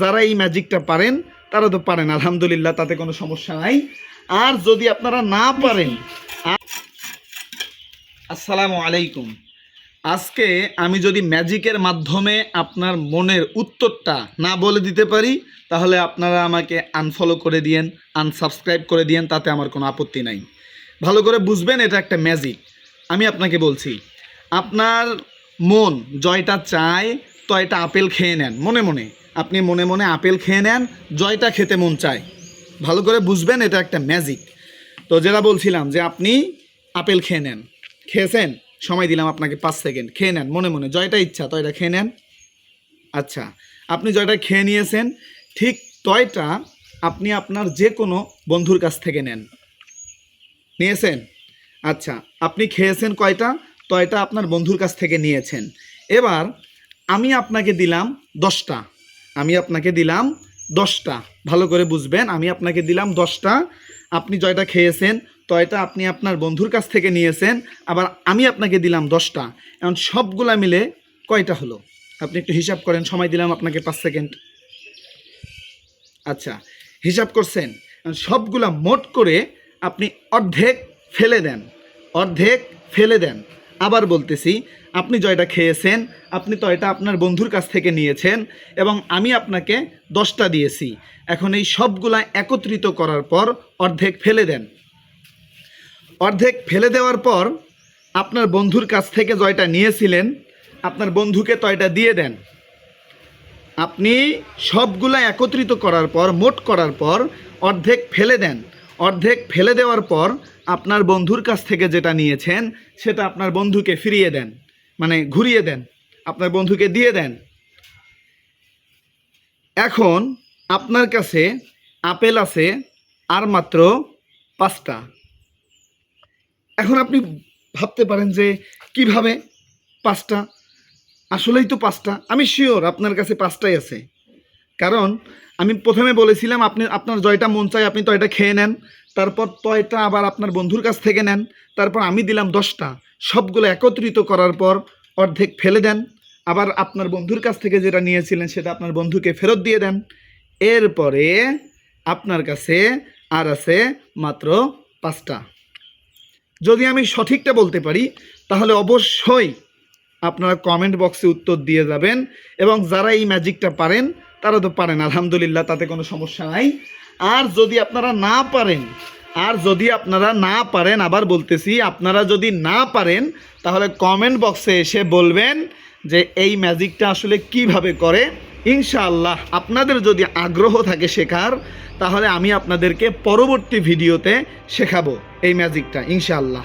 যারা এই ম্যাজিকটা পারেন, তারা তো পারেন, আলহামদুলিল্লাহ, তাতে কোনো সমস্যা নাই। আর যদি আপনারা না পারেন আসসালামু আলাইকুম। আজকে আমি যদি ম্যাজিকের মাধ্যমে আপনার মনের উত্তরটা না বলে দিতে পারি, তাহলে আপনারা আমাকে আনফলো করে দিয়েন আনসাবস্ক্রাইব করে দিয়েন, তাতে আমার কোনো আপত্তি নাই। ভালো করে বুঝবেন, এটা একটা ম্যাজিক আমি আপনাকে বলছি, আপনার মন জয়টা চায় তো তয়টা আপেল খেয়ে নেন, মনে মনে। আপনি মনে মনে আপেল খেয়ে নেন, জয়টা খেতে মন চায়। ভালো করে বুঝবেন, এটা একটা ম্যাজিক তো যেটা বলছিলাম যে আপনি আপেল খেয়ে নেন। খেয়েছেন? সময় দিলাম আপনাকে পাঁচ সেকেন্ড খেয়ে নেন, মনে মনে। জয়টা ইচ্ছা, তয়টা খেয়ে নেন। আচ্ছা আপনি জয়টা খেয়ে নিয়েছেন, ঠিক তয়টা আপনি আপনার যে কোনো বন্ধুর কাছ থেকে নেন। নিয়েছেন? আচ্ছা আপনি খেয়েছেন কয়টা? তয়টা আপনার বন্ধুর কাছ থেকে নিয়েছেন। এবার আমি আপনাকে দিলাম দশটা। আমি আপনাকে দিলাম দশটা। ভালো করে বুঝবেন, আমি আপনাকে দিলাম দশটা। আপনি জয়টা খেয়েছেন, তয়টা আপনি আপনার বন্ধুর কাছ থেকে নিয়েছেন, আবার আমি আপনাকে দিলাম দশটা। এখন সবগুলা মিলে কয়টা হলো? আপনি একটু হিসাব করেন, সময় দিলাম আপনাকে পাঁচ সেকেন্ড। আচ্ছা হিসাব করছেন সবগুলা মোট করে আপনি অর্ধেক ফেলে দেন, অর্ধেক ফেলে দেন। আবার বলতেছি, আপনি জয়টা খেয়েছেন, আপনি তয়টা আপনার বন্ধুর কাছ থেকে নিয়েছেন, এবং আমি আপনাকে দশটা দিয়েছি। এখন এই সবগুলা একত্রিত করার পর অর্ধেক ফেলে দেন। অর্ধেক ফেলে দেওয়ার পর আপনার বন্ধুর কাছ থেকে জয়টা নিয়েছিলেন, আপনার বন্ধুকে তয়টা দিয়ে দেন। আপনি সবগুলা একত্রিত করার পর, মোট করার পর অর্ধেক ফেলে দেন। অর্ধেক ফেলে দেওয়ার পর আপনার বন্ধুর কাছ থেকে যেটা নিয়েছেন, সেটা আপনার বন্ধুকে ফিরিয়ে দেন। মানে ঘুরিয়ে দেন। আপনার বন্ধুকে দিয়ে দেন। এখন আপনার কাছে আপেল আছে, আর মাত্র পাঁচটা। এখন আপনি ভাবতে পারেন যে, কীভাবে পাঁচটা? আসলেই তো পাঁচটা। আমি শিওর আপনার কাছে পাঁচটাই আছে। কারণ আমি প্রথমে বলেছিলাম আপনি, আপনার জয়টা মন চায় আপনি তয়টা খেয়ে নেন, তারপর তয়টা আবার আপনার বন্ধুর কাছ থেকে নেন, তারপর আমি দিলাম দশটা। সবগুলো একত্রিত করার পর অর্ধেক ফেলে দেন, আবার আপনার বন্ধুর কাছ থেকে যেটা নিয়েছিলেন সেটা আপনার বন্ধুকে ফেরত দিয়ে দেন। এরপরে আপনার কাছে আর আছে মাত্র পাঁচটা। যদি আমি সঠিকটা বলতে পারি, তাহলে অবশ্যই আপনারা কমেন্ট বক্সে উত্তর দিয়ে যাবেন এবং যারা এই ম্যাজিকটা পারেন তারা তো পারেন, আলহামদুলিল্লাহ, তাতে কোনো সমস্যা নাই। আর যদি আপনারা না পারেন, আর যদি আপনারা না পারেন, আবার বলতেছি, আপনারা যদি না পারেন, তাহলে কমেন্ট বক্সে এসে বলবেন যে এই ম্যাজিকটা আসলে কীভাবে করে। ইনশাআল্লাহ, আপনাদের যদি আগ্রহ থাকে শেখার, তাহলে আমি আপনাদেরকে পরবর্তী ভিডিওতে শেখাবো এই ম্যাজিকটা ইনশাআল্লাহ।